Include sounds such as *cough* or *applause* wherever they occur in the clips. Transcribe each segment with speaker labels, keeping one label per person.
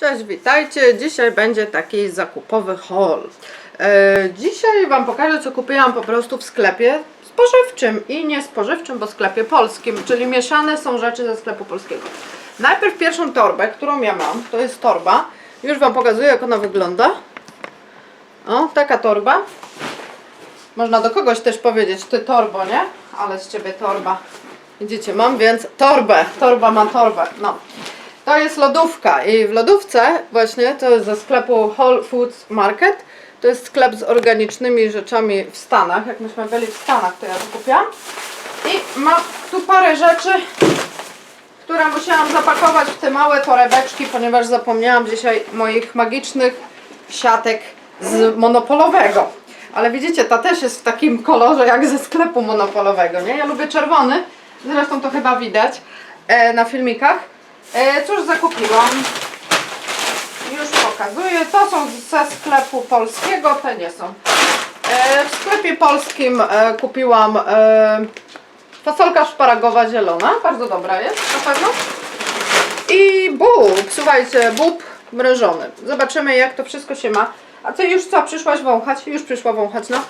Speaker 1: Cześć, witajcie. Dzisiaj będzie taki zakupowy haul. E, dzisiaj Wam pokażę, co kupiłam po prostu w sklepie spożywczym i niespożywczym, bo sklepie polskim, czyli mieszane są rzeczy ze sklepu polskiego. Najpierw pierwszą torbę, którą ja mam, to jest torba. Już Wam pokazuję, jak ona wygląda. O, taka torba. Można do kogoś też powiedzieć, ty torbo, nie? Ale z ciebie torba. Widzicie, mam więc torbę. Torba ma torbę. No. To jest lodówka i w lodówce właśnie to jest ze sklepu Whole Foods Market. To jest sklep z organicznymi rzeczami w Stanach. Jak myśmy byli w Stanach, to ja to kupiłam. I mam tu parę rzeczy, które musiałam zapakować w te małe torebeczki, ponieważ zapomniałam dzisiaj moich magicznych siatek z monopolowego. Ale widzicie, ta też jest w takim kolorze jak ze sklepu monopolowego, nie? Ja lubię czerwony, zresztą to chyba widać e, na filmikach. E, cóż zakupiłam? Już pokazuję. To są ze sklepu polskiego, te nie są. E, w sklepie polskim e, kupiłam fasolka szparagowa zielona. Bardzo dobra jest na pewno. I bób, słuchajcie, bób mrożony. Zobaczymy jak to wszystko się ma. A ty już co, przyszłaś wąchać? Już przyszła wąchać, no.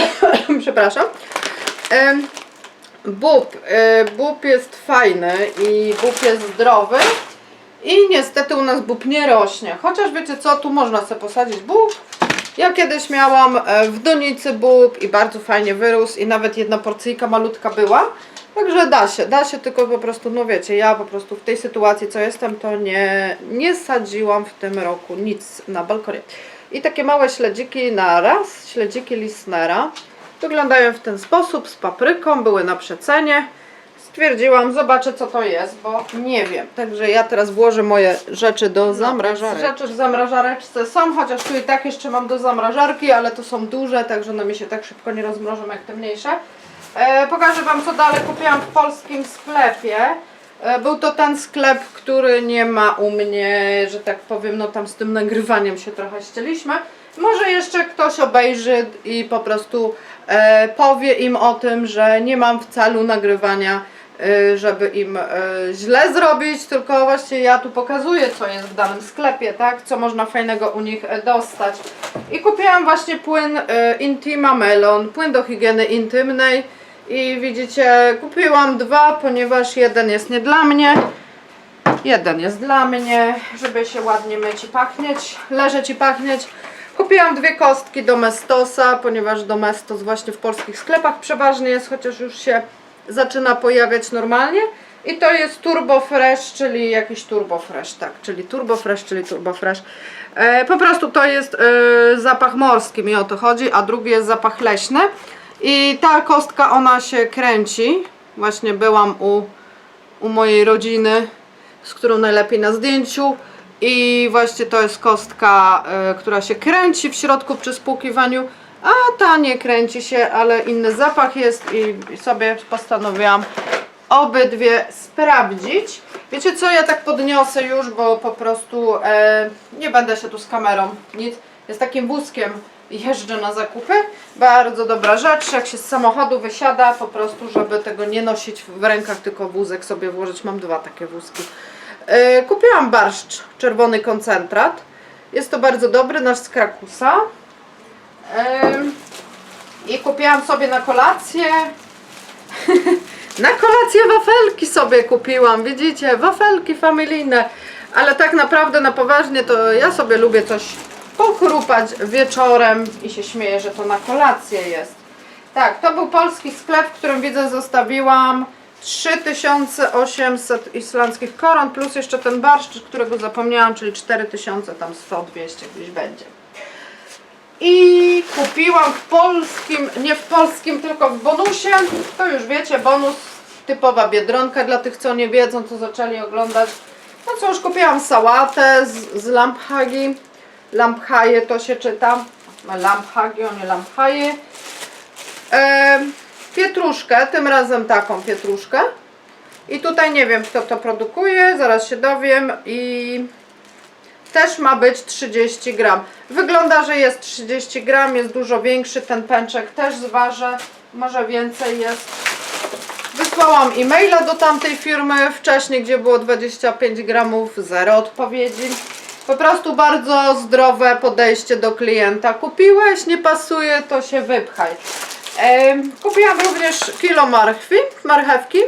Speaker 1: *coughs* Przepraszam. Bób. y, Bób jest fajny i bób jest zdrowy. I niestety u nas bób nie rośnie. Chociaż wiecie co, tu można sobie posadzić bób. Ja kiedyś miałam e, w donicy bób i bardzo fajnie wyrósł i nawet jedna porcyjka malutka była. Także da się, da się, tylko po prostu, no wiecie, ja po prostu w tej sytuacji, co jestem, to nie, nie sadziłam w tym roku nic na balkonie. I takie małe śledziki na raz, śledziki Lisnera. Wyglądają w ten sposób, z papryką, były na przecenie. Stwierdziłam, zobaczę co to jest, bo nie wiem. Także ja teraz włożę moje rzeczy do zamrażarki. Rzeczy w zamrażareczce są, chociaż tu i tak jeszcze mam do zamrażarki, ale to są duże, także one mi się tak szybko nie rozmrożą jak te mniejsze. E, pokażę Wam co dalej kupiłam w polskim sklepie. E, Był to ten sklep, który nie ma u mnie, że tak powiem, no tam z tym nagrywaniem się trochę ścieliśmy. Może jeszcze ktoś obejrzy i po prostu powie im o tym, że nie mam w celu nagrywania, e, żeby im e, źle zrobić, tylko właśnie ja tu pokazuję, co jest w danym sklepie, tak? Co można fajnego u nich e, dostać. I kupiłam właśnie płyn e, Intima Melon, płyn do higieny intymnej. I widzicie, kupiłam dwa, ponieważ jeden jest nie dla mnie. Jeden jest dla mnie, żeby się ładnie myć i pachnieć, leżeć i pachnieć. Kupiłam dwie kostki Domestosa, ponieważ Domestos właśnie w polskich sklepach przeważnie jest, chociaż już się zaczyna pojawiać normalnie. I to jest Turbo Fresh, czyli jakiś Turbo Fresh, tak, czyli Turbo Fresh, czyli Turbo Fresh. E, po prostu to jest e, zapach morski, mi o to chodzi, a drugi jest zapach leśny. I ta kostka, ona się kręci. Właśnie byłam u, u mojej rodziny, z którą najlepiej na zdjęciu. I właśnie to jest kostka, y, która się kręci w środku przy spłukiwaniu, a ta nie kręci się, ale inny zapach jest i sobie postanowiłam obydwie sprawdzić. Wiecie co, ja tak podniosę już, bo po prostu e, nie będę się tu z kamerą nic. Jest takim wózkiem jeżdżę na zakupy. Bardzo dobra rzecz, jak się z samochodu wysiada, po prostu, żeby tego nie nosić w rękach, tylko wózek sobie włożyć. Mam dwa takie wózki. E, kupiłam barszcz, czerwony koncentrat. Jest to bardzo dobry, nasz z Krakusa. E, I kupiłam sobie na kolację *laughs* na kolację wafelki sobie kupiłam, widzicie, wafelki familijne, ale tak naprawdę na poważnie to ja sobie lubię coś pochrupać wieczorem i się śmieję, że to na kolację jest. Tak, to był polski sklep, w którym widzę zostawiłam 3800 islandzkich koron plus jeszcze ten barszcz, którego zapomniałam, czyli 4000, tam 100, 200 gdzieś będzie. I kupiłam w polskim, nie w polskim, tylko w bonusie. To już wiecie, bonus typowa biedronka dla tych, co nie wiedzą, co zaczęli oglądać. No cóż, kupiłam sałatę z, z lamphagi. Lamphaje to się czyta. Lamphagi, a nie lamphaje. E, pietruszkę, tym razem taką pietruszkę. I tutaj nie wiem, kto to produkuje, zaraz się dowiem. I też ma być 30 gram. Wygląda, że jest 30 gram, jest dużo większy, ten pęczek też zważę, może więcej jest. Wysłałam e-maila do tamtej firmy wcześniej, gdzie było 25 gramów, zero odpowiedzi. Po prostu bardzo zdrowe podejście do klienta. Kupiłeś, nie pasuje, to się wypchaj. Kupiłam również kilo marchwi, marchewki.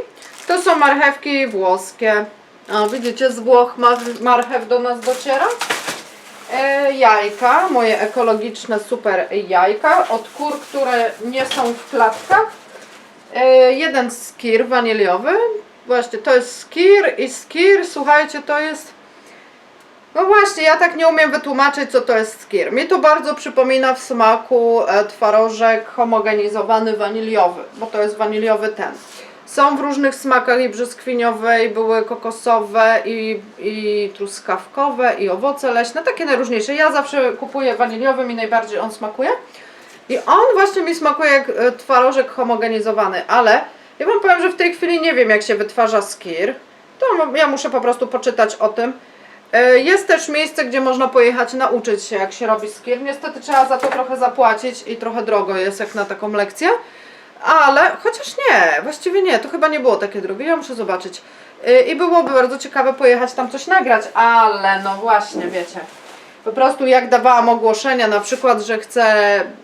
Speaker 1: To są marchewki włoskie. O, widzicie, z Włoch mar- marchew do nas dociera. E, jajka, moje ekologiczne super jajka od kur, które nie są w klatkach. E, jeden skir waniliowy. Właśnie, to jest skir i skir, słuchajcie, to jest... No właśnie, ja tak nie umiem wytłumaczyć, co to jest skir. Mi to bardzo przypomina w smaku e, twarożek homogenizowany waniliowy, bo to jest waniliowy ten. Są w różnych smakach i brzoskwiniowe, i były kokosowe, i, i truskawkowe, i owoce leśne, takie najróżniejsze. Ja zawsze kupuję waniliowy, mi najbardziej on smakuje. I on właśnie mi smakuje jak e, twarożek homogenizowany, ale ja wam powiem, że w tej chwili nie wiem jak się wytwarza skir. To ja muszę po prostu poczytać o tym. E, Jest też miejsce, gdzie można pojechać nauczyć się jak się robi skir. Niestety trzeba za to trochę zapłacić i trochę drogo jest jak na taką lekcję. Ale chociaż nie, właściwie nie, to chyba nie było takie drogie, ja muszę zobaczyć. E, I byłoby bardzo ciekawe pojechać tam coś nagrać, ale no właśnie, wiecie. Po prostu jak dawałam ogłoszenia, na przykład, że chcę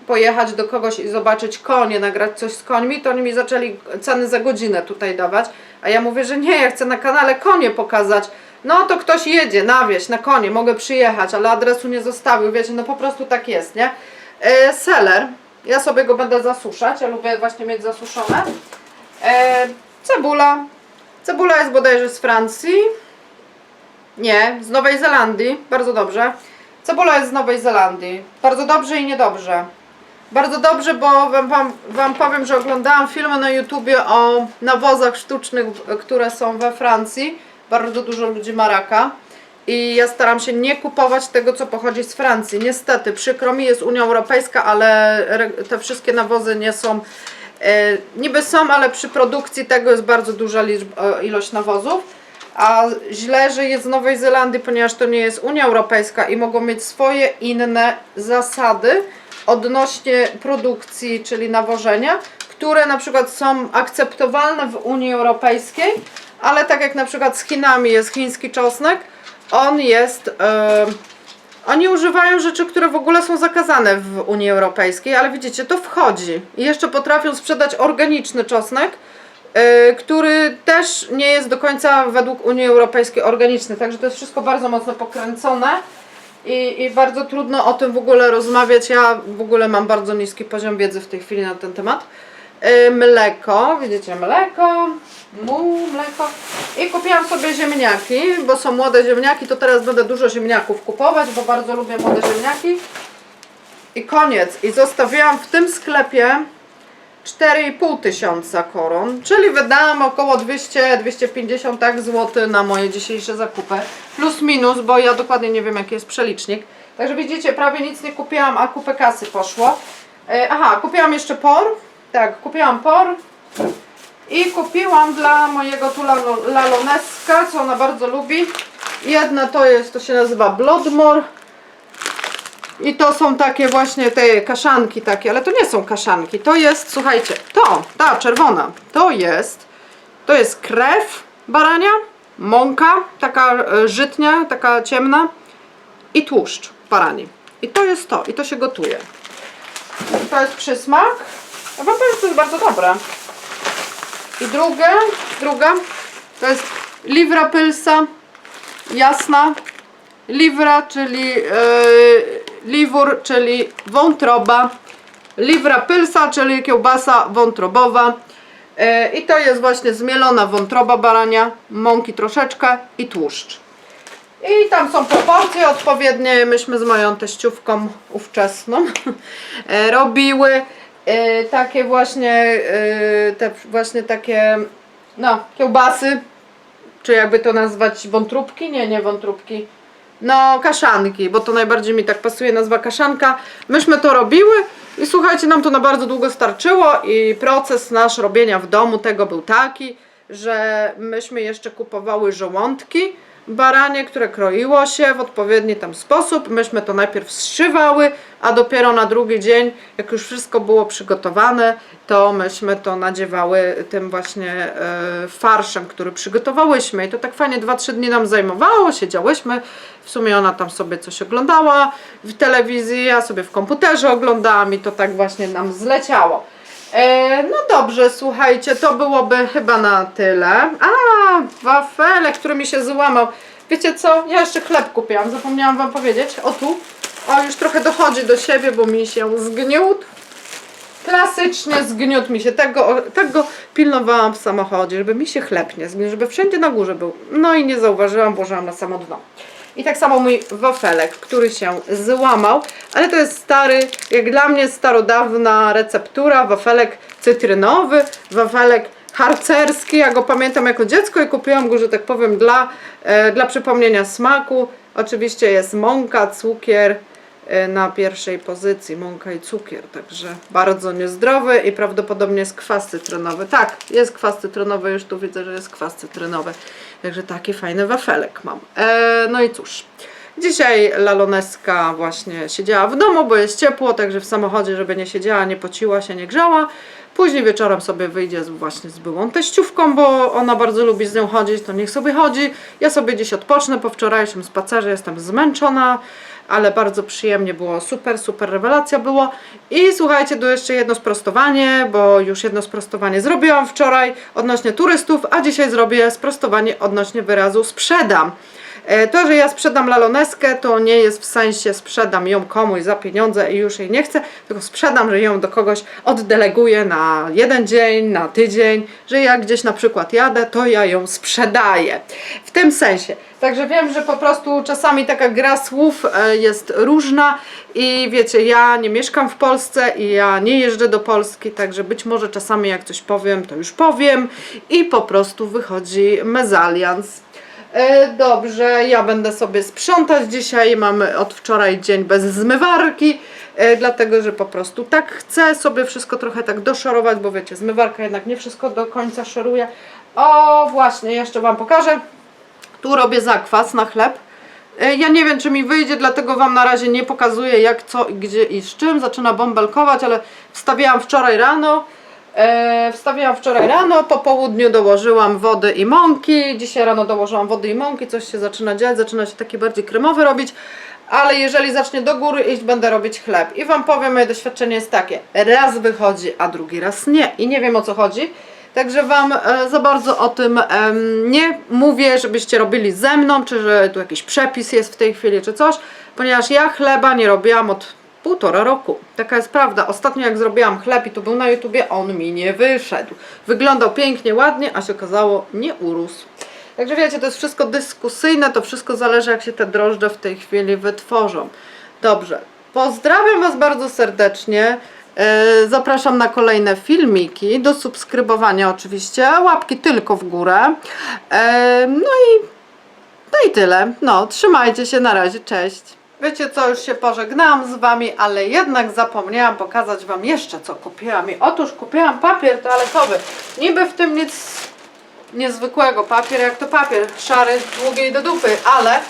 Speaker 1: pojechać do kogoś i zobaczyć konie, nagrać coś z końmi, to oni mi zaczęli ceny za godzinę tutaj dawać. A ja mówię, że nie, ja chcę na kanale konie pokazać. No to ktoś jedzie na wieś, na konie, mogę przyjechać, ale adresu nie zostawił, wiecie, no po prostu tak jest, nie? E, ja sobie go będę zasuszać, ja lubię właśnie mieć zasuszone. E, cebula, cebula jest bodajże z Francji. Nie, z Nowej Zelandii. Bardzo dobrze. Cebula jest z Nowej Zelandii. Bardzo dobrze i niedobrze. Bardzo dobrze, bo wam, wam, wam powiem, że oglądałam filmy na YouTubie o nawozach sztucznych, które są we Francji. Bardzo dużo ludzi ma raka. I ja staram się nie kupować tego, co pochodzi z Francji. Niestety, przykro mi, jest Unia Europejska, ale te wszystkie nawozy nie są. E, niby są, ale przy produkcji tego jest bardzo duża liczba, e, ilość nawozów. A źle, że jest z Nowej Zelandii, ponieważ to nie jest Unia Europejska i mogą mieć swoje inne zasady odnośnie produkcji, czyli nawożenia, które na przykład są akceptowalne w Unii Europejskiej, ale tak jak na przykład z Chinami jest chiński czosnek, on jest. E, oni używają rzeczy, które w ogóle są zakazane w Unii Europejskiej, ale widzicie, to wchodzi. I jeszcze potrafią sprzedać organiczny czosnek, yy, który też nie jest do końca według Unii Europejskiej organiczny. Także to jest wszystko bardzo mocno pokręcone i, i bardzo trudno o tym w ogóle rozmawiać. Ja w ogóle mam bardzo niski poziom wiedzy w tej chwili na ten temat. Yy, mleko, widzicie, mleko, muł, mleko. I kupiłam sobie ziemniaki, bo są młode ziemniaki, to teraz będę dużo ziemniaków kupować, bo bardzo lubię młode ziemniaki. I koniec. I zostawiłam w tym sklepie 4,5 tysiąca koron, czyli wydałam około 200-250 tak zł na moje dzisiejsze zakupy. Plus minus, bo ja dokładnie nie wiem jaki jest przelicznik. Także widzicie, prawie nic nie kupiłam, a kupę kasy poszło. E, Aha, kupiłam jeszcze por. Tak, kupiłam por. I kupiłam dla mojego tu lalo- laloneska, co ona bardzo lubi. Jedna to jest, to się nazywa Bloodmore. I to są takie właśnie te kaszanki takie, ale to nie są kaszanki. To jest, słuchajcie, to, ta czerwona, to jest, to jest krew barania, mąka, taka e, żytnia, taka ciemna i tłuszcz barani. I to jest to, i to się gotuje. To jest przysmak. Ja wam powiem, że to jest bardzo dobre. I drugie, druga, to jest livra pylsa, jasna, livra, czyli e, liwur, czyli wątroba, livra pylsa, czyli kiełbasa wątrobowa. E, I to jest właśnie zmielona wątroba barania, mąki troszeczkę i tłuszcz. I tam są proporcje odpowiednie. Myśmy z moją teściówką ówczesną *laughs* e, robiły e, takie właśnie, e, te właśnie takie, no, kiełbasy, czy jakby to nazwać wątróbki? Nie, nie wątróbki. No, kaszanki, bo to najbardziej mi tak pasuje nazwa kaszanka. Myśmy to robiły i słuchajcie, nam to na bardzo długo starczyło i proces nasz robienia w domu tego był taki, że myśmy jeszcze kupowały żołądki, baranie, które kroiło się w odpowiedni tam sposób. Myśmy to najpierw zszywały, a dopiero na drugi dzień, jak już wszystko było przygotowane, to myśmy to nadziewały tym właśnie e, farszem, który przygotowałyśmy. I to tak fajnie 2-3 dni nam zajmowało, siedziałyśmy. W sumie ona tam sobie coś oglądała w telewizji, ja sobie w komputerze oglądałam i to tak właśnie nam zleciało. E, no dobrze, słuchajcie, to byłoby chyba na tyle. A, wafele, który mi się złamał. Wiecie co? Ja jeszcze chleb kupiłam, zapomniałam wam powiedzieć. O tu. O, już trochę dochodzi do siebie, bo mi się zgniótł. Klasycznie zgniótł mi się. Tego, tego pilnowałam w samochodzie, żeby mi się chleb nie zgniótł, żeby wszędzie na górze był. No i nie zauważyłam, włożyłam na samo dno. I tak samo mój wafelek, który się złamał, ale to jest stary, jak dla mnie starodawna receptura, wafelek cytrynowy, wafelek harcerski. Ja go pamiętam jako dziecko i kupiłam go, że tak powiem, dla, e, dla przypomnienia smaku. Oczywiście jest mąka, cukier, na pierwszej pozycji mąka i cukier, także bardzo niezdrowy i prawdopodobnie jest kwas cytrynowy. Tak, jest kwas cytrynowy, już tu widzę, że jest kwas cytrynowy. Także taki fajny wafelek mam. E, no i cóż, dzisiaj Laloneska właśnie siedziała w domu, bo jest ciepło, także w samochodzie, żeby nie siedziała, nie pociła się, nie grzała. Później wieczorem sobie wyjdzie właśnie z byłą teściówką, bo ona bardzo lubi z nią chodzić, to niech sobie chodzi. Ja sobie dziś odpocznę po wczorajszym spacerze, jestem zmęczona, ale bardzo przyjemnie było, super, super rewelacja było. I słuchajcie, tu jeszcze jedno sprostowanie, bo już jedno sprostowanie zrobiłam wczoraj odnośnie turystów, a dzisiaj zrobię sprostowanie odnośnie wyrazu sprzedam. E, To, że ja sprzedam laloneskę, to nie jest w sensie sprzedam ją komuś za pieniądze i już jej nie chcę, tylko sprzedam, że ją do kogoś oddeleguję na jeden dzień, na tydzień, że jak gdzieś na przykład jadę, to ja ją sprzedaję. W tym sensie. Także wiem, że po prostu czasami taka gra słów e, jest różna i wiecie, ja nie mieszkam w Polsce i ja nie jeżdżę do Polski, także być może czasami jak coś powiem, to już powiem i po prostu wychodzi mezalians. E, Dobrze, ja będę sobie sprzątać dzisiaj. Mamy od wczoraj dzień bez zmywarki, e, dlatego że po prostu tak chcę sobie wszystko trochę tak doszorować, bo wiecie, zmywarka jednak nie wszystko do końca szoruje. O, właśnie, jeszcze Wam pokażę. Tu robię zakwas na chleb. E, Ja nie wiem, czy mi wyjdzie, dlatego Wam na razie nie pokazuję jak, co, gdzie i z czym. Zaczyna bąbelkować, ale wstawiałam wczoraj rano. E, wstawiłam wczoraj rano, po południu dołożyłam wody i mąki. Dzisiaj rano dołożyłam wody i mąki, coś się zaczyna dziać, zaczyna się taki bardziej kremowy robić. Ale jeżeli zacznie do góry iść, będę robić chleb. I Wam powiem, moje doświadczenie jest takie. Raz wychodzi, a drugi raz nie. I nie wiem o co chodzi. Także Wam e, za bardzo o tym nie mówię, żebyście robili ze mną, czy że tu jakiś przepis jest w tej chwili, czy coś, ponieważ ja chleba nie robiłam od półtora roku. Taka jest prawda. Ostatnio jak zrobiłam chleb i to był na YouTubie, on mi nie wyszedł. Wyglądał pięknie, ładnie, a się okazało nie urósł. Także wiecie, to jest wszystko dyskusyjne, to wszystko zależy jak się te drożdże w tej chwili wytworzą. Dobrze, pozdrawiam Was bardzo serdecznie. E, Zapraszam na kolejne filmiki, do subskrybowania oczywiście, łapki tylko w górę. E, No i no i tyle. No, trzymajcie się, na razie, cześć. Wiecie co, już się pożegnałam z Wami, ale jednak zapomniałam pokazać Wam jeszcze co kupiłam. I otóż kupiłam papier toaletowy. Niby w tym nic niezwykłego. Papier jak to papier, szary, długi i do dupy, ale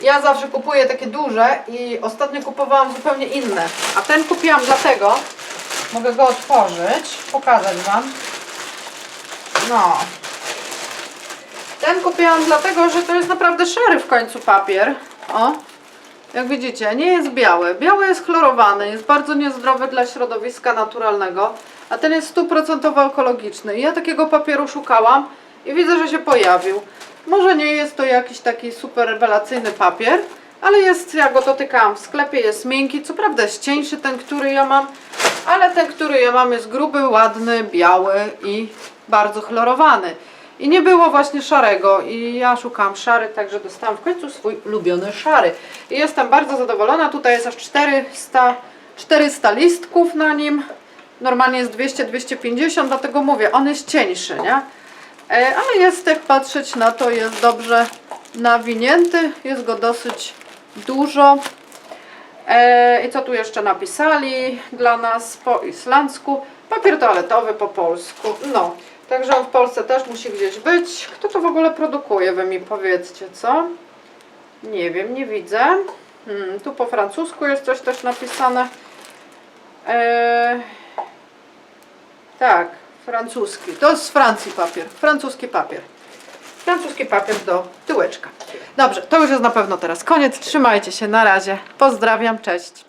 Speaker 1: ja zawsze kupuję takie duże i ostatnio kupowałam zupełnie inne. A ten kupiłam dlatego, mogę go otworzyć, pokazać Wam. No, ten kupiłam dlatego, że to jest naprawdę szary w końcu papier. O, jak widzicie, nie jest biały. Biały jest chlorowany, jest bardzo niezdrowy dla środowiska naturalnego, a ten jest stuprocentowo ekologiczny. Ja takiego papieru szukałam i widzę, że się pojawił. Może nie jest to jakiś taki super rewelacyjny papier, ale jest, ja go dotykałam w sklepie, jest miękki. Co prawda jest cieńszy ten, który ja mam, ale ten, który ja mam jest gruby, ładny, biały i bardzo chlorowany. I nie było właśnie szarego i ja szukałam szary, także dostałam w końcu swój ulubiony szary. I jestem bardzo zadowolona. Tutaj jest aż 400, 400 listków na nim. Normalnie jest 200-250, dlatego mówię, on jest cieńszy, nie? E, Ale jest, jak patrzeć na to, jest dobrze nawinięty. Jest go dosyć dużo. E, I co tu jeszcze napisali dla nas po islandzku? Papier toaletowy po polsku. No, Także on w Polsce też musi gdzieś być. Kto to w ogóle produkuje, wy mi powiedzcie, co? Nie wiem, nie widzę. Hmm, tu po francusku jest coś też napisane. Eee, tak, francuski. To jest z Francji papier. Francuski papier. Francuski papier do tyłeczka. Dobrze, to już jest na pewno teraz koniec. Trzymajcie się, na razie. Pozdrawiam, cześć.